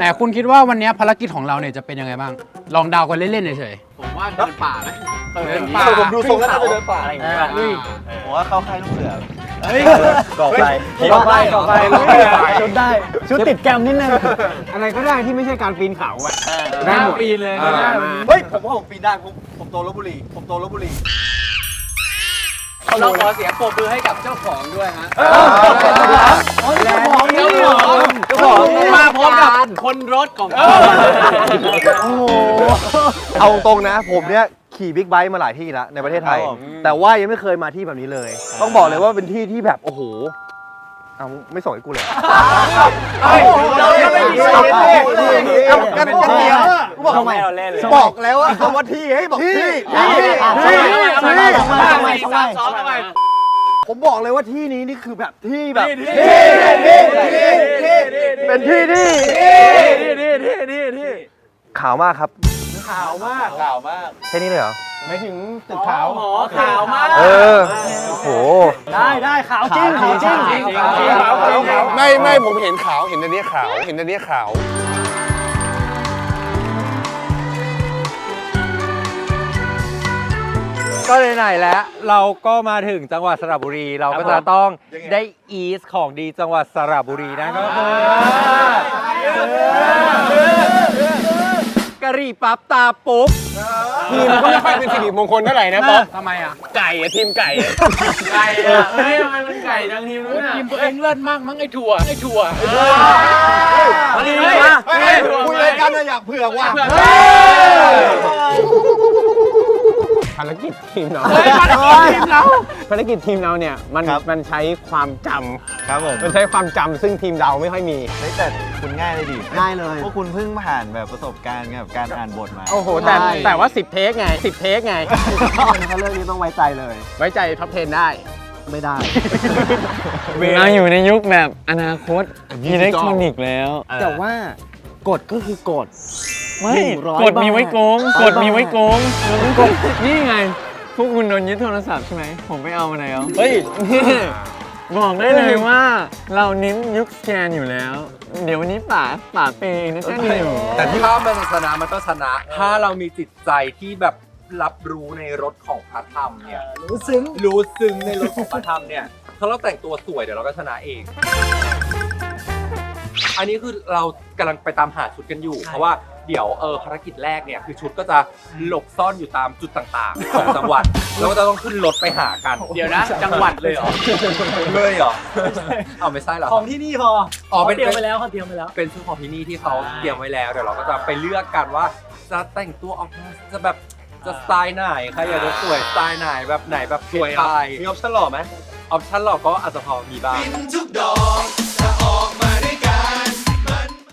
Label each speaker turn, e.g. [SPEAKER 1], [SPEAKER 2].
[SPEAKER 1] ไหนคุณคิดว่าวันนี้ภารกิจของเราเนี่ยจะเป็นยังไงบ้าง ลองเดากันเล่นๆเฉย
[SPEAKER 2] ผมว่าเดินป่าไหม
[SPEAKER 1] เดินป่า
[SPEAKER 3] ผมดูทรงแล้วน่าจะเดินป่า
[SPEAKER 2] อะไรอย่างเงี้ย
[SPEAKER 3] ผมว่าเข้าค่ายลูกเสือ
[SPEAKER 4] ก่อไฟ
[SPEAKER 3] ก่อไฟก่อไฟ
[SPEAKER 4] ชุดได้ ชุดติดแกรมนิดนึง อะไรก็ได้ที่ไม่ใช่การปีนเขาอะ
[SPEAKER 2] ได้หมดปีเลย
[SPEAKER 3] เฮ้ย ผมว่าผมปีนได้ ผมผมโตลบบุรี ผมโตลบบุรี
[SPEAKER 2] เราขอเสียงปรบมือให้กับเจ้าของด้วยฮะ
[SPEAKER 3] เจ้าของนี่เหรอ
[SPEAKER 2] เจ้า ของมาพร้อมกับคนรถของเขา
[SPEAKER 3] โอ้โหเอาตรงนะ ผมเนี่ยขี่บิ๊กไบค์มาหลายที่แล้วในประเทศไทย
[SPEAKER 4] ครับผม
[SPEAKER 3] แต่ว่ายังไม่เคยมาที่แบบนี้เลย ต้องบอกเลยว่าเป็นที่ที่แบบโอ้โหเอาไม่ส่งให้กูเลย
[SPEAKER 2] เราไม่มีชีวิต
[SPEAKER 3] เอากันกันเดียวกูบอก
[SPEAKER 4] ทำไมเราเล่นเลย
[SPEAKER 3] บอกแล้วว่าคำว่าที่ให้บอกที่ที่ที่
[SPEAKER 2] ทำไม
[SPEAKER 3] ที่
[SPEAKER 2] ทำไมทำไมทำไมซ้อมทำไม
[SPEAKER 3] ผมบอกเลยว่าที่นี้นี่คือแบบที่แบบที่ที่ที่ที่เป็นที่ที่ที่ที่ที่ที่ที่ขาวมากครับ
[SPEAKER 2] ขาวมากขาวมาก
[SPEAKER 3] แค่นี้เลยเหรอ
[SPEAKER 4] ไม่ถึงตึกขาว
[SPEAKER 2] หมอขาวมาก
[SPEAKER 3] เออโอ้โห
[SPEAKER 4] ได้ได้ขาวจริงขาวจริง
[SPEAKER 5] ไม่ไม่ผมเห็นขาวเห็นอันเนี้ยขาวเห็นอันเนี้ยขาว
[SPEAKER 6] ก็ไหนๆแล้ว เราก็มาถึงจังหวัดสระบุรี เราก็จะต้องได้อีสของดีจังหวัดสระบุรีนั่นก็คือกะหรี่ปั๊บตาปุ๊บ
[SPEAKER 5] ทีมก็ไม่ค่อยเป็นสิริมงคลเท่าไหร่นะป๊อป
[SPEAKER 1] ทำไมอะ
[SPEAKER 5] ไก่อะทีมไก่อะ
[SPEAKER 2] ไก่อะเฮ้ยทำไมมันไก่จังทีมนู้นอะ
[SPEAKER 1] ทีมตัวเองเลิศมากมั้งไอ้ถั่วไอ้ถั่ว
[SPEAKER 2] มาดิมา
[SPEAKER 3] เฮ้ยคุยรายการเราอยากเผื่อว่ะ
[SPEAKER 4] ภารกิจทีมเรา
[SPEAKER 1] เฮ้ยภารกิจทีมเรา
[SPEAKER 4] ภารกิจทีมเราเนี่ยมัน
[SPEAKER 3] ครับ
[SPEAKER 4] มันใช้ความจำ
[SPEAKER 3] ครับผม
[SPEAKER 4] มันใช้ความจำซึ่งทีมเราไม่ค่อยมี
[SPEAKER 3] แต่คุณง่ายเลยดิ
[SPEAKER 4] ง่ายเลย
[SPEAKER 3] พวกคุณเพิ่งผ่านแบบประสบการณ์กับการอ่านบทมา
[SPEAKER 4] โอ้โห แต่แต่ว่า 10 เทคไง 10 เทคไง ถ้าเรื่องนี้ต้องไว้ใจเลย ไว้ใจท็อป10ได้ ไม่ได้
[SPEAKER 7] เราอยู่ในยุคแบบอนาคตอิเล็กทรอนิกส์แล้ว
[SPEAKER 4] แต่ว่ากฎก็คือกฎ
[SPEAKER 7] ไม่
[SPEAKER 4] หนึ่งร้อย
[SPEAKER 7] กดมีไว้โกง
[SPEAKER 4] บาท
[SPEAKER 7] กดมีไว้โกงเราต้องกดนี่ไง พวกคุณโดนยึดโทรศัพท์ใช่ไหม ผมไปเอามาแล้ว เฮ้ยนี่บอกได้เลยว่าเราเน้นยุคสแกนอยู่แล้ว เดี๋ยววันนี้ป่าป่าเปย์นะจ๊ะนิว
[SPEAKER 6] แต่ที่ถ้ามันชนะมันต้องชนะ ถ้าเรามีจิตใจที่แบบรับรู้ในรถของพระธรรมเนี่ย รู้ซึ้ง รู้ซึ้งในรถของพระธรรมเนี่ย ถ้าเราแต่งตัวสวยเดี๋ยวเราก็ชนะเอง อันนี้คือเรากำลังไปตามหาชุดกันอยู่เพราะว่าเดี๋ยวเออภารกิจแรกเนี่ยคือชุดก็จะหลบซ่อนอยู่ตามจุดต่างๆของจังหวัดแล้วก็จะต้องขึ้นรถไปหากัน
[SPEAKER 2] เดี๋ยวนะ จังหวัดเลยเหรอ
[SPEAKER 6] เลยเหรอเอาไม่ใช่เหรอ
[SPEAKER 2] ของที่นี่พอ
[SPEAKER 6] อ๋อเป็น
[SPEAKER 2] เตรียมไปแล้วเขาเตรียมไปแล้ว
[SPEAKER 6] เป็นชุดของที่นี่ที่เขา
[SPEAKER 2] ใช่
[SPEAKER 6] เตรียมไว้แล้วเดี๋ยวเราก็จะไปเลือกกันว่า จะแต่งตัวออกมาจะแบบจะสไตล์ไหนใครอยากจะสวยสไตล์ไหนแบบไหนแบบสวยไป
[SPEAKER 3] มีออปชั่นหล่อไหม
[SPEAKER 6] ออปชั่นเราก็อาจจะพอมีบ้าง
[SPEAKER 8] ทุกดอก